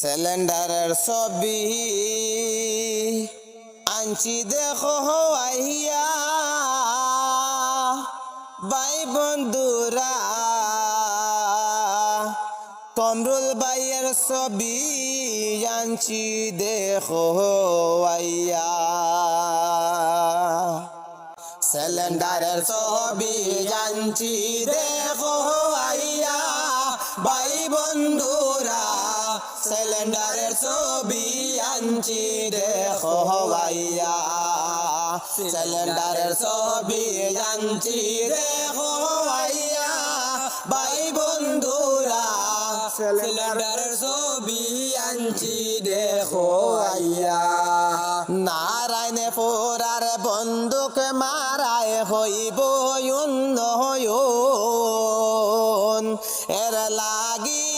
সিলিন্ডারের ছবি আনছি দেখো আইয়া ভাই বন্ধুরা, কমরুল ভাইয়ের ছবি আনছি দেখো আইয়া সিলিন্ডারের ছবি জানছি দেখো আইয়া ভাই বন্ধুরা সিলিন্ডারের ছবি আনছি, দেখো আইয়া সিলিন্ডারের ছবি আনছি, দেখো আইয়া ভাই বন্ধুরা, সিলিন্ডারের ছবি আনছি, দেখো আইয়া নারায়ণে ফোরার বন্দুক মারায় হইব উন্নয়ন এর লাগিয়া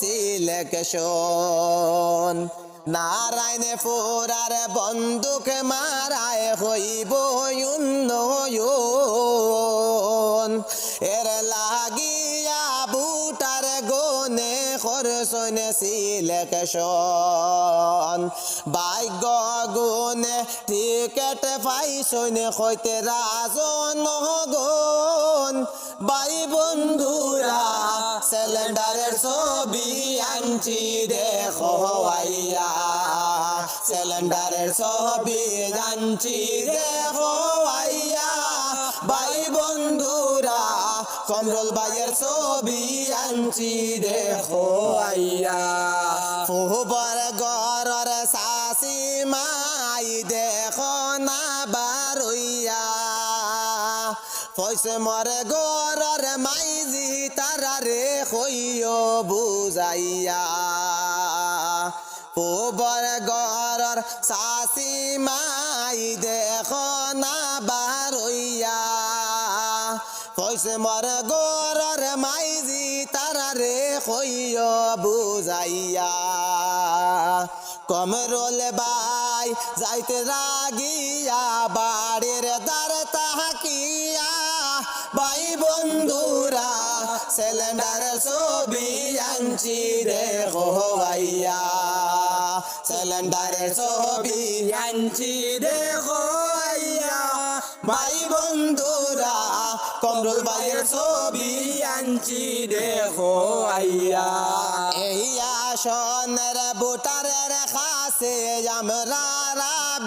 সিলেকশন। নারায়ণে ফোরার বন্দুক মারায় হইব উন্নয়ন। এর লাগিয়া খরচন সিলেকশন ভাগ্য গুণে টিকেট পাইছন হইতে রাজন গুণ ভাই বন্ধুরা, সিলিন্ডারের ছবি আনছি দেখো সিলিন্ডারের ছবি আনছি দেখো ভাই বন্ধুরা কমরুল ভাইয়ের ছবি আনছি দেখো আইয়া। ফুবর গরর শাসি মাই দেখো না বারুইয়া। ফয়সে মরে গরর মাইজি তারারে হইও বুঝাইয়া। ফুবর গরর শাসি মাই দেখো না বারুইয়া। ফয়সে মর গরর মাইজি, তারারে হইও বুঝাইয়া। কমরোল বাই, যাইতে রাগিয়া, বাড়ির দ্বার তাহাকিয়া। ভাই বন্ধুরা, সিলিন্ডার ছবি আনছি দেখো আইয়া সিলিন্ডারের ছবি আনছি দেখো আইয়া ভাই বন্ধুরা কমরুল ভাইয়ের ছবি আনছি দেখো আইয়া। এই আসনের বুটারের আমরা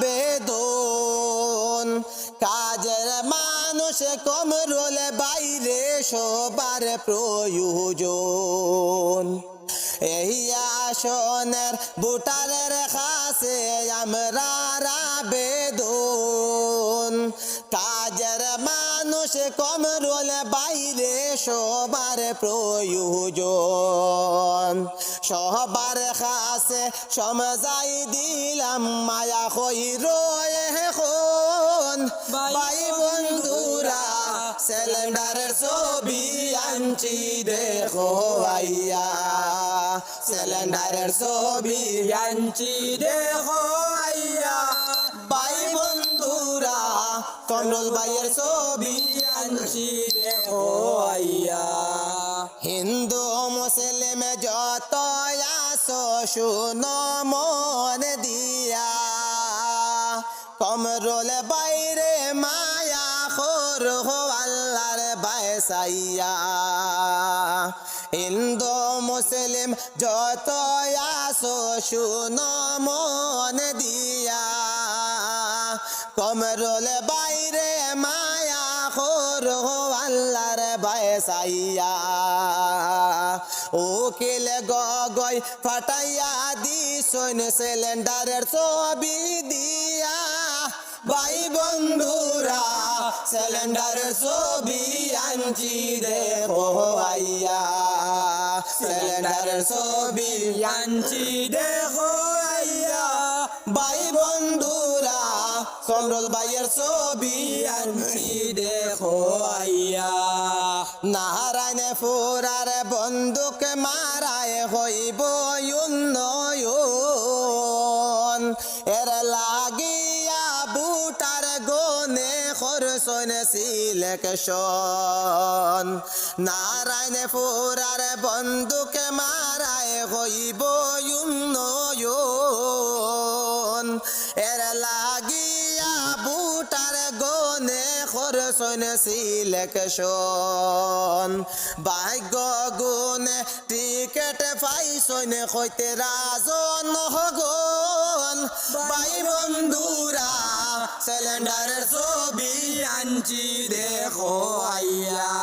বেদন কাজের মানুষ কমরুল বাইরে সবার প্রয়োজন। এই আসনের বুটারের খাসে আমরা কমরুল বাইরে সবার প্রয়োজন। সবার খাসে সমজাই দিলাম মায়া হই রয়ে এখন? ভাই বন্ধুরা সিলিন্ডারের ছবি আনছি দেখো আইয়া সিলিন্ডারের ছবি আনছি দেখো কমরুল ভাইয়ের ছবি আনছি দেখো আইয়া। হিন্দু মুসলিম যত আসো, শুনো মন দিয়া। কমরুল বাইরে মায়া, খোর হো বাইসাইয়া হিন্দু মুসলিম যত আসো, শুনো মন দিয়া। কমরুল বাইরে মায়া খোর হো আল্লাহর বাইসাইয়া উকিল গগৈ ফাটাইয়া দিছন সিলিন্ডারের ছবি দিয়া। ভাই বন্ধুরা, সিলিন্ডারের ছবি আনছি দেখো আইয়া সিলিন্ডারের ছবি আনছি দেখো আইয়া ভাই বন্ধুরা কমরুল ভাইয়ের ছবি আনছি দেখো আইয়া নারায়ণ ফুরার বন্দুক মারায় হইব উন্নয়ন। এর লাগিয়া বুটার গনে খর করছন সিলেকশন। নারায়ণ ফুরার বন্দুকে মারায় হইব উন্নয়ন। এর লাগিয়া বুটার গনে করছন সিলেকশন। ভাগ্য গুণে টিকেট পাইছন হইতে রাজন হগন। ভাই বন্ধুরা, সিলিন্ডারের ছবি আনছি, দেখো আইয়া।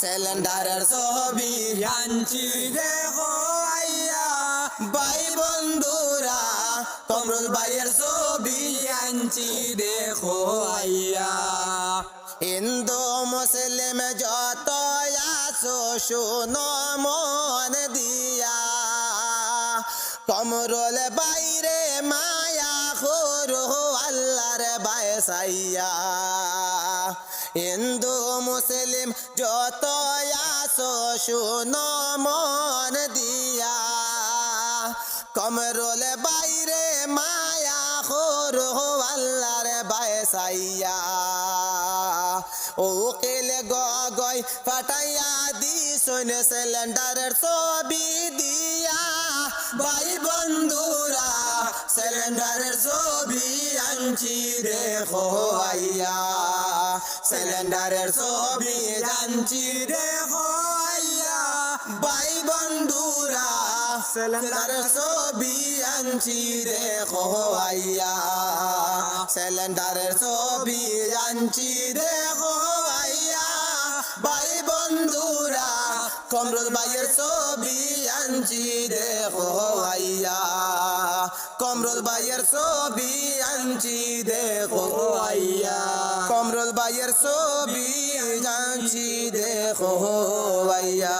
সিলিন্ডারের ছবি আনছি, দেখো আইয়া। ভাই কমরুল ভাইয়ের ছবি আনছি দেখো আইয়া। হিন্দু, মুসলিম যত আছো শুনো মন দিয়া। কমরুল বাইরে মায়া করো আল্লাহর বায়সাইয়া। হিন্দু, মুসলিম যত আছো শুনো মন দিয়া। কমরুল বাইরে মায়া করো আল্লাহর বায়সাইয়া উকিল গগৈ ফাটাইয়া দি সৈন্য সিলিন্ডারের ছবি দিয়া। ভাই বন্ধুরা, সিলিন্ডারের ছবি আনছি দেখো আইয়া। সিলিন্ডারের ছবি আনছি দেখো আইয়া। ভাই বন্ধুরা সিলিন্ডারের ছবি আনছি দেখো আইয়া সিলিন্ডারের ছবি আনছি আইয়া ভাই বন্ধুরা, কমরুল ভাইয়ের ছবি আনছি দেখো আইয়া কমরুল ভাইয়ের ছবি আনছি দেখো আইয়া কমরুল ভাইয়ের ছবি আনছি দেখো আইয়া